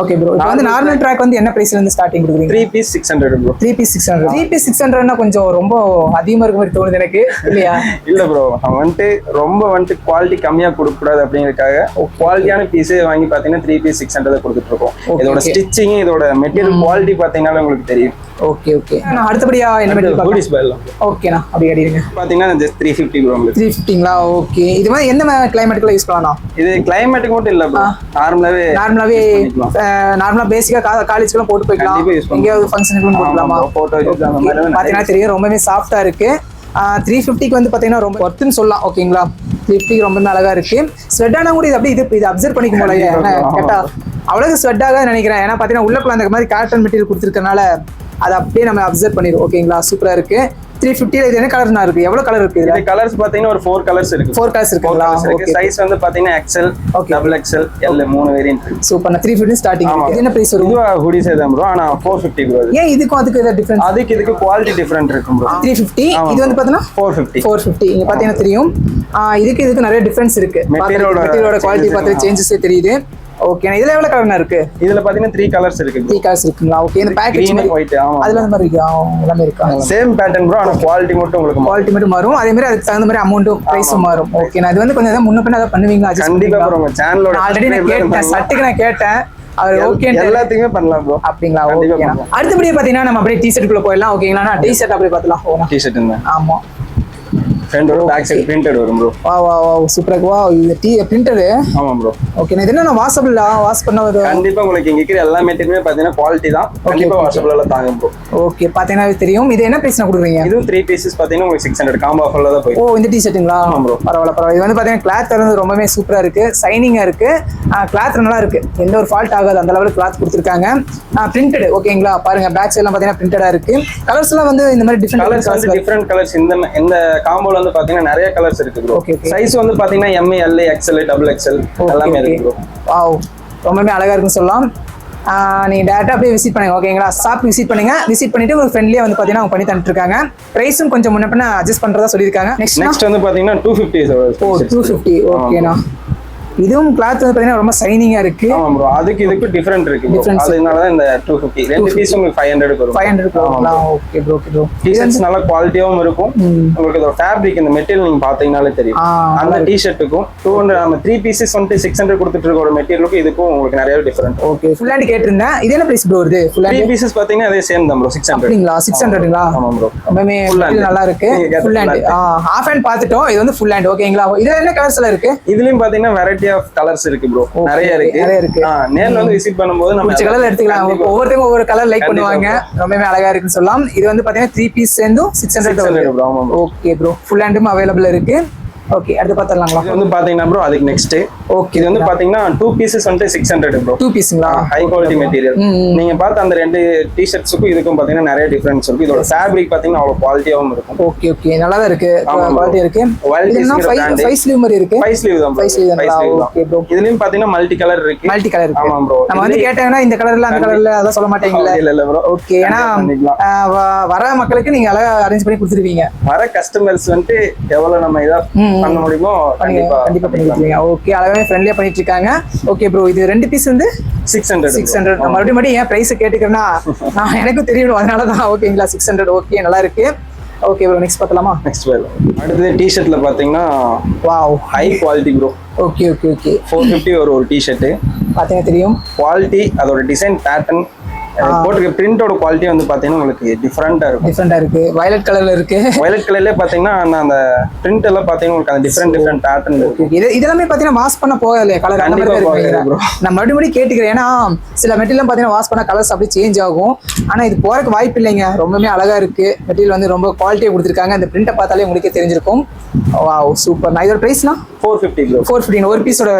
okay bro இப்போ வந்து நார்மல் ட்ராக் வந்து என்ன பிரைஸ்ல இருந்து ஸ்டார்டிங் கொடுக்குறீங்க? Three piece six hundred bro three piece six hundred three piece six ஹண்ட்ரட்னா கொஞ்சம் ரொம்ப அதிகமா இருக்க மாதிரி தோணுது எனக்கு. இல்லையா? இல்ல ப்ரோ அவன் வந்துட்டு ரொம்ப வந்துட்டு குவாலிட்டி கம்மியா கொடுக்க கூடாது அப்படிங்கறதுக்காக குவாலிட்டியான பீஸே வாங்கி பாத்தீங்கன்னா த்ரீ பீஸ் சிக்ஸ் ஹண்ட்ரட் கொடுத்துட்டு இருக்கோம். இதோட. ஸ்டிச்சிங் இதோட மெட்டீரியல் குவாலிட்டி பாத்தீங்கன்னா உங்களுக்கு தெரியும். ஓகே ஓகே நான் அடுத்தபடியா என்ன மெட்டீரியல் ஹூடிஸ் பயலாம் ஓகேண்ணா அப்படி அடிங்க பாத்தீங்கன்னா just three fifty bro three ஃபிஃப்டிங்களா okay இது மாதிரி எந்த கிளைமேட்டுக்குள்ள யூஸ் பண்ணலாம் இது கிளைமேட்டுக்கு மட்டும் இல்ல ப்ரோ நார்மலாவே நார்மலாவே பண்ணிக்கலாம். நார்மலா பேசிக்கா காலேஜ்க்குலாம் போட்டு போய்க்கலாம். எங்கேயாவது ஃபங்க்ஷனுக்கு போட்டுக்கலாமா? போட்டோ வச்சு அந்த மாதிரி நிறைய பார்த்தீங்கன்னா தெரியும். ரொம்பவே சாஃப்டா இருக்கு. த்ரீ ஃபிஃப்டிக்கு வந்து பார்த்தீங்கன்னா ரொம்ப ஒர்த்துன்னு சொல்லலாம். ஓகேங்களா த்ரீ ஃபிஃப்டிக்கு ரொம்பவே அழகா இருக்கு. ஸ்வெட் ஆனா கூட இது அப்படியே இது இது அப்சர்வ் பண்ணிக்க போல கண்டிப்பா, ஆமா. கேட்டா அவ்வளவு ஸ்வெட் ஆகாது நினைக்கிறேன். ஏன்னா பார்த்தீங்கன்னா உள்ளக்குள்ள அந்த மாதிரி காட்டன் மெட்டீரியல் கொடுத்துருக்கனால அதை அப்படியே நம்ம அப்சர்வ் பண்ணிடுவோம் ஓகேங்களா? சூப்பரா இருக்கு. த்ரீ ஃபிஃப்டியில் இது என்ன கலர்னா இருக்கு? எவ்வளவு கலர் இருக்கு இது கலர்ஸ் பாத்தீங்கன்னா ஒரு ஃபோர் கலர்ஸ் இருக்கு. ஃபோர் கலர்ஸ் இருக்குங்களா? இருக்கு. ஓகே சைஸ் வந்து பாத்தீங்கன்னா XL Okay. Double XL L மூணு variant super three fifty starting. இது என்ன பிரைஸ் வரும்? இதுவா ஹுடிஸ் தான் ப்ரோ ஆனா ஃபோர் ஃபிஃப்டி ப்ரோ ஏன் இதுக்கும் அதுக்கு ஏதாவது டிஃபரன்ஸ் அதுக்கு இதுக்கு குவாலிட்டி டிஃபரெண்ட் இருக்கும் ப்ரோ த்ரீ ஃபிஃப்டி. இது வந்து பார்த்தீங்கன்னா ஃபோர் ஃபிஃப்டி ஃபோர் ஃபிஃப்டி இங்கே பார்த்தீங்கன்னா தெரியும். இதுக்கு இதுக்கு நிறைய டிஃபரன்ஸ் இருக்கு. மெட்டீரியலோட குவாலிட்டி பார்த்து. சேஞ்சஸே தெரியுது. ஓகே இதில் எவ்வளோ கலர்னா இருக்கு? இதுல பாத்தீங்கன்னா த்ரீ கலர்ஸ் இருக்கு த்ரீ கலர்ஸ் இருக்குங்களா? ஓகே இந்த பேக்கேஜ் மாதிரி ஒயிட் ஆமா. அதில் அந்த மாதிரி இருக்கா? எல்லாமே இருக்கா? சேம் பேட்டர்ன் ப்ரோ ஆனா குவாலிட்டி மட்டும் உங்களுக்கு. குவாலிட்டி மட்டும் மாறும். அதே மாதிரி அதுக்கு தகுந்த மாதிரி அமௌண்ட்டும் ப்ரைஸும் மாறும். ஓகே நான் இது வந்து கொஞ்சம் ஏதாவது முன்ன பின்ன அதை பண்ணுவீங்களா? கண்டிப்பா? ப்ரோ சேனலோட நான் ஆல்ரெடி நான் கேட்டேன். சட்டுக்கு நான் கேட்டேன். அவர் ஓகே எல்லாத்துக்குமே பண்ணலாம் ப்ரோ அப்படிங்களா? பண்ணலாம். அடுத்தபடியே பார்த்தீங்கன்னா நம்ம அப்படியே டிஷர்ட்டுக்குள்ள போயிடலாம். ஓகேங்களா டி ஷர்ட் அப்படியே பார்த்துலாம் டிஷர்ட் இந்த ஆமா. ஃப்ரண்டோட பேக் சைடு பிரிண்டட் வரும் ப்ரோ வா வா வா வா இது டி பிரிண்டரு ஆமா ப்ரோ ஓகே இது என்ன வாசபிளா வாஷ் பண்ண ஒரு கண்டிப்பா உங்களுக்கு இங்க இருக்கிற எல்லா மெட்டீரியலுமே பாத்தீங்கன்னா குவாலிட்டி தான். கண்டிப்பா வாஷபிள் எல்லாம் தாங்க ப்ரோ ஓகே பார்த்தீங்கன்னா தெரியும். இது என்ன பிரைஸ் கொடுக்குறீங்க? இதுவும் த்ரீ பீசஸ் பாத்தீங்கன்னா உங்களுக்கு சிக்ஸ் ஹண்ட்ரட் காம்போ ஆஃபர்ல தான் ஓ போயிடும் இந்த டிஷர்ட்டுங்களா ஆமா bro. பரவாயில்ல பரவாயில்ல. இது வந்து பார்த்தீங்கன்னா கிளாத் வந்து ரொம்பவே சூப்பராக இருக்கு. சைனிங்காக இருக்கு. கிளாத் நல்லா இருக்கு. எந்த ஒரு ஃபால்ட் ஆகாது. அந்த லெவலுக்கு கிளாத் கொடுத்துருக்காங்க. பிரிண்டட் ஓகேங்களா பாருங்க பேக் சைட்லாம் பார்த்தீங்கன்னா பிரிண்டடாக இருக்கு. கலர்ஸ் எல்லாம் வந்து இந்த மாதிரி டிஃப்ரெண்ட் கலர்ஸ் வந்து டிஃப்ரெண்ட் கலர்ஸ் இந்த இந்த காம்போல வந்து பாத்தீங்கன்னா நிறைய கலர்ஸ் இருக்கு ப்ரோ. சைஸ் வந்து பாத்தீங்கன்னா M A L XL double XL எல்லாமே இருக்கு ப்ரோ வாவ் ரொம்பவே அழகா இருக்குன்னு சொல்லலாம். ஆஹ் நீங்க டேரக்டா அப்படியே விசிட் பண்ணுங்க ஓகேங்களா ஷாப் விசிட் பண்ணுங்க. விசிட் பண்ணிட்டு உங்களுக்கு ஃப்ரெண்ட்லியா வந்து பாத்தீங்கன்னா அவங்க பண்ணி தந்துட்டு இருக்காங்க பிரைஸும் கொஞ்சம் முன்ன பின்ன அட்ஜஸ்ட் பண்றதா சொல்லியிருக்காங்க. நெக்ஸ்ட் நெக்ஸ்ட் வந்து பாத்தீங்கன்னா two fifty oh two fifty ஓகேண்ணா இதுவும் கிளாத் வந்து பாத்தீங்கன்னா ரொம்ப சைனிங்கா இருக்கு. ஆமா ப்ரோ அதுக்கு இதுக்கு டிஃபரெண்ட் இருக்கு. Difference அதனால தான் இந்த டூ ஃபிஃப்டி ரெண்டு பீஸ் உங்களுக்கு ஃபைவ் ஹண்ட்ரட் வரும். Five hundred okay bro okay bro T-shirts நல்லா குவாலிட்டியாவும் இருக்கும். உங்களுக்கு இதோட ஃபேப்ரிக் இந்த மெட்டீரியல் நீங்க பாத்தீங்கனாலே தெரியும். அந்த டிஷர்ட்டுக்கும் டூ ஹண்ட்ரட் நம்ம த்ரீ பீசஸ் வந்துட்டு சிக்ஸ் ஹண்ட்ரட் கொடுத்துட்டு இருக்க ஒரு மெட்டீரியலுக்கும் இதுக்கும் உங்களுக்கு நிறைய டிஃபரெண்ட் ஓகே ஃபுல் ஹேண்ட் கேட்டிருந்தேன். இது என்ன பிரைஸ் ப்ரோ வருது ஃபுல் ஹேண்ட் பீசஸ் பாத்தீங்கன்னா அதே சேம் தான் ப்ரோ சிக்ஸ் ஹண்ட்ரட் அப்படிங்களா? சிக்ஸ் ஹண்ட்ரட்ங்களா ஆமா ப்ரோ ரொம்பவே. நல்லா இருக்கு. ஃபுல் ஹேண்ட் ஹாஃப் ஹேண்ட் பார்த்துட்டோம். இது வந்து ஃபுல் ஹேண்ட் ஓகேங்களா இதுல என்ன கலர்ஸ்ல இருக்கு? இதுலயும் பாத்தீங்கன்னா வெரைட்டி ஆஃப் கலர்ஸ் இருக்கு ப்ரோ நிறைய இருக்கு. நிறைய இருக்கு. நேர்ல வந்து விசிட் பண்ணும்போது நம்ம பிடிச்ச கலர் எடுத்துக்கலாம். ஒவ்வொருத்தவங்க ஒவ்வொரு கலர் லைக் பண்ணுவாங்க. ரொம்பவே அழகா இருக்குன்னு சொல்லலாம். இது வந்து பாத்தீங்கன்னா three piece சேர்ந்தும் six 600 hundred. Okay bro full ஹேண்டும் available இருக்கு. ஓகே அடுத்து பார்த்துடலாங்களா இது வந்து பாத்தீங்கன்னா ப்ரோ அதுக்கு நெக்ஸ்ட் ஓகே இது வந்து பாத்தீங்கன்னா டூ பீசஸ் வந்துட்டு சிக்ஸ் ஹண்ட்ரட் ப்ரோ டூ பீஸுங்களா ஹை குவாலிட்டி மெட்டீரியல் நீங்க பார்த்த அந்த ரெண்டு டிஷர்ட்ஸுக்கும் இதுக்கும் பாத்தீங்கன்னா நிறைய டிஃபரன்ஸ் இருக்கும் இதோட ஃபேப்ரிக் பாத்தீங்கன்னா அவ்வளவு குவாலிட்டியாவும் இருக்கும். ஓகே ஓகே நல்லா தான் இருக்கு. குவாலிட்டி இருக்கு ஃபைவ். ஃபைவ் ஸ்லீவ் மாதிரி இருக்கு? ஃபைவ் ஸ்லீவ் தான் Five sleeve தானா? Okay bro. இதுலயும் பாத்தீங்கன்னா மல்டி கலர் இருக்கு. மல்டி கலர் இருக்கு. ஆமா ப்ரோ நம்ம வந்து கேட்டாங்கன்னா இந்த கலர்ல அந்த கலர்ல அதெல்லாம் சொல்ல மாட்டீங்களா இல்ல இல்ல ப்ரோ ஓகே ஏன்னா வர மக்களுக்கு நீங்க அழகா அரேஞ்ச் பண்ணி கொடுத்துருவீங்க. வர கஸ்டமர்ஸ் வந்துட்டு எவ்வளவு நம்ம இதா பண்ண முடியுமோ கண்டிப்பா கண்டிப்பா பண்ணி கொடுத்துருவீங்க ஓகே அழகாவே ஃப்ரெண்ட்லியா பண்ணிட்டு இருக்காங்க ஓகே ப்ரோ இது ரெண்டு பீஸ் வந்து சிக்ஸ் ஹண்ட்ரட் சிக்ஸ் ஹண்ட்ரட் மறுபடியும் மறுபடியும் ஏன் ப்ரைஸ் கேட்டுக்கிறேன்னா நான் எனக்கும் தெரியணும். அதனால தான் ஓகேங்களா சிக்ஸ் ஹண்ட்ரட் ஓகே நல்லா இருக்கு. ஓகே ப்ரோ நெக்ஸ்ட் பார்த்தலாமா நெக்ஸ்ட் வேல். அடுத்தது டிஷர்ட்ல பாத்தீங்கன்னா wow high quality bro okay okay okay four fifty ஒரு ஒரு டிஷர்ட் பார்த்தீங்கன்னா தெரியும். குவாலிட்டி அதோட டிசைன் பேட்டர்ன் போட்டுக்க பிரிண்டோட குவாலிட்டி வந்து பாத்தீங்கன்னா உங்களுக்கு டிஃப்ரெண்டா இருக்கும். டிஃப்ரெண்டா இருக்கு. வயலட் கலர்ல இருக்கு. வயலட் கலர்லயே பாத்தீங்கன்னா நான் அந்த பிரிண்ட் எல்லாம் பாத்தீங்கன்னா உங்களுக்கு அந்த டிஃப்ரெண்ட் டிஃப்ரெண்ட் பேட்டர்ன் இருக்கும். இது இதெல்லாமே பார்த்தீங்கன்னா வாஷ் பண்ண போகலையே கலர் அந்த மாதிரி இருக்கு. நான் மறுபடியும் கேட்டுக்கிறேன். ஏன்னா சில மெட்டீரியல் பார்த்தீங்கன்னா வாஷ் பண்ண கலர்ஸ் அப்படியே சேஞ்ச் ஆகும். ஆனா இது போறதுக்கு வாய்ப்பு இல்லைங்க. ரொம்பவே அழகா இருக்கு. மெட்டீரியல் வந்து ரொம்ப குவாலிட்டியாக கொடுத்துருக்காங்க. இந்த பிரிண்ட்டை பார்த்தாலே உங்களுக்கே தெரிஞ்சிருக்கும். வாவ் சூப்பர் நான் இதோட ப்ரைஸ்னா ஃபோர் ஃபிஃப்டி ப்ரோ ஃபோர் ஃபிஃப்டின் ஒரு பீஸோட.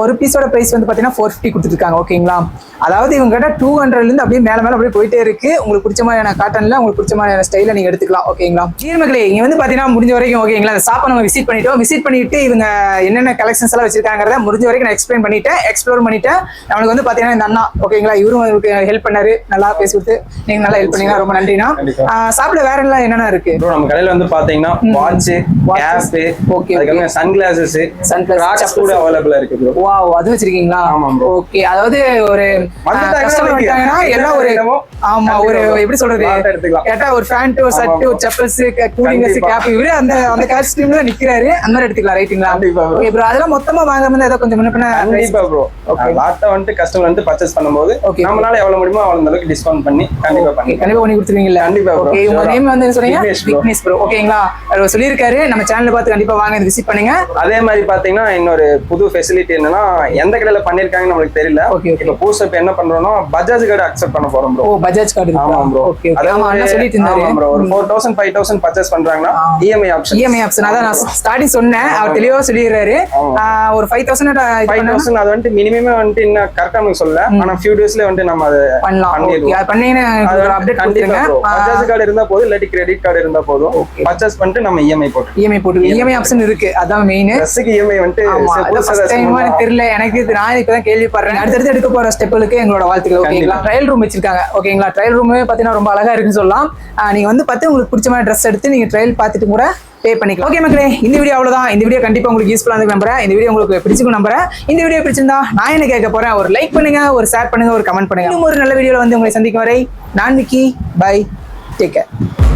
ஒரு பீஸோட ப்ரைஸ் வந்து பார்த்தீங்கன்னா ஃபோர் ஃபிஃப்டி கொடுத்துருக்காங்க. ஓகேங்களா அதாவது இவங்க கிட்ட டூ ஹண்ட்ரட்லேருந்து அப்படியே மேலே மேலே அப்படியே போயிட்டே இருக்கு. உங்களுக்கு பிடிச்ச மாதிரியான காட்டனில் உங்களுக்கு பிடிச்ச மாதிரியான ஸ்டைலில் நீங்கள் எடுத்துக்கலாம். ஓகேங்களா ஜீர்மகளே இங்கே வந்து பார்த்தீங்கன்னா முடிஞ்ச வரைக்கும் ஓகேங்களா அந்த ஷாப்பை நம்ம விசிட் பண்ணிட்டோம். விசிட் பண்ணிட்டு இவங்க என்னென்ன கலெக்ஷன்ஸ் எல்லாம் வச்சிருக்காங்கிறத முடிஞ்ச வரைக்கும் நான் எக்ஸ்பிளைன் பண்ணிட்டேன். எக்ஸ்ப்ளோர் பண்ணிட்டேன். நம்மளுக்கு வந்து பார்த்தீங்கன்னா இந்த அண்ணா ஓகேங்களா இவரும் உங்களுக்கு ஹெல்ப் பண்ணாரு. நல்லா பேசி கொடுத்து நீங்கள் நல்லா ஹெல்ப் பண்ணீங்கன்னா ரொம்ப நன்றிண்ணா. ஷாப்பில் வேற எல்லாம் என்னென்ன இருக்கு? நம்ம கடையில வந்து பாத்தீங்கன்னா வாட்ச் Watches. கேப் Okay, அதுக்கப்புறம் சன் கிளாஸஸ் Sunglasses, கிராக்ஸ் கூட அவைலபிளா இருக்கு வாவ் அது வச்சிருக்கீங்களா. ஓகே அதாவது ஒரு எல்லாம் ஒரு ஆமா ஒரு எப்படி சொல்றது. கேட்டா ஒரு பேண்ட் ஒரு. ஒரு செப்பல்ஸ் கூலிங் ட்ரெஸ் கண்டிப்பா. கேப் இவரு அந்த அந்த தான் நிக்கிறாரு. அந்த மாதிரி எடுத்துக்கலாம் ரைட்டுங்களா. ஓகே ப்ரோ அதெல்லாம் மொத்தமா ஏதோ கொஞ்சம் முன்ன கண்டிப்பா ப்ரோ லாட்டா வந்துட்டு கஸ்டமர் வந்துட்டு பர்ச்சேஸ் பண்ணும்போது Okay. நம்மளால எவ்வளவு முடியுமோ அவ்வளவு அளவுக்கு டிஸ்கவுண்ட் பண்ணி கண்டிப்பா பண்ணி கண்டிப்பா பண்ணி கொடுத்துருவீங்களா கண்டிப்பா. ஓகே உங்க. நேம் வந்து சொன்னீங்க? விக்னேஷ் ப்ரோ ஓகேங்களா அவர் சொல்லியிருக்காரு. நம்ம சேனல் பார்த்து கண்டிப்பா வாங்க விசிட் பண்ணுங்க. அதே மாதிரி பாத்தீங்கன்னா இன்னொரு புது ஃபெசிலிட்டி என்னன்னா எந்த கடையில பண்ணிருக்காங்கன்னு நம்மளுக்கு தெரியல. Okay. இப்ப என்ன பண்றோம்னா பஜாஜ் கார்டு அக்செப்ட் பண்ண போறோம் ப்ரோ ஓ பஜாஜ் கார்டு ஆமா ப்ரோ ஓகே ஆமா அண்ணா சொல்லிட்டு இருந்தாரு. ப்ரோ ஒரு four thousand five thousand purchase பண்றாங்கன்னா E EMI option EMI option அதான் நான் ஸ்டார்டிங் சொன்னேன். அவர் தெளிவா சொல்லிடுறாரு. ஒரு ஃபைவ் தௌசண்ட் ஃபைவ் தௌசண்ட் அது வந்துட்டு மினிமமே வந்துட்டு இன்னும் கரெக்டா நமக்கு சொல்லல ஆனா ஃபியூ டேஸ்ல வந்துட்டு நம்ம அதை பண்ணலாம். ஓகே வந்து அப்டேட் கொடுத்துருங்க. பஜாஜ் கார்டு இருந்தா போதும் இல்லாட்டி கிரெடிட் கார்டு இருந்தா போதும். பர்ச்சேஸ் பண்ணிட்டு நம்ம E இஎம்ஐ போட்டு இஎம்ஐ போட்டு இஎம்ஐ ஆப்ஷன் இருக்கு. அதான் மெயின் இஎம்ஐ எனக்கு தெரியல. எனக்கு நான் இப்பதான் கேள்விப்படுறேன். அடுத்தடுத்து எடுக்க போற ஸ்டெப்புகளுக்கு எங்களோட வாழ்த்துக்கள். ஓகேங்களா ட்ரையல் ரூம் வச்சிருக்காங்க. ஓகேங்களா ட்ரையல் ரூம் பாத்தீங்கன்னா ரொம்ப அழகா இருக்குன்னு சொல்லலாம். நீங்க வந்து பார்த்து உங்களுக்கு பிடிச்ச மாதிரி ட்ரெஸ் எடுத்து நீங்க ட்ரையல் பார்த்துட்டு கூட பே பண்ணிக்கலாம். ஓகே மக்களே இந்த வீடியோ அவ்வளவுதான். இந்த வீடியோ கண்டிப்பா உங்களுக்கு யூஸ்ஃபுல்லா இருந்து நம்புறேன். இந்த வீடியோ உங்களுக்கு பிடிச்சிக்கும் நம்புறேன். இந்த வீடியோ பிடிச்சிருந்தா நான் என்ன கேட்க போறேன்? ஒரு லைக் பண்ணுங்க ஒரு ஷேர் பண்ணுங்க ஒரு கமெண்ட் பண்ணுங்க. இன்னும் ஒரு நல்ல வீடியோல வந்து உங்களை சந்திக்கும் வரை நான் விக்கி பை டேக் கேர்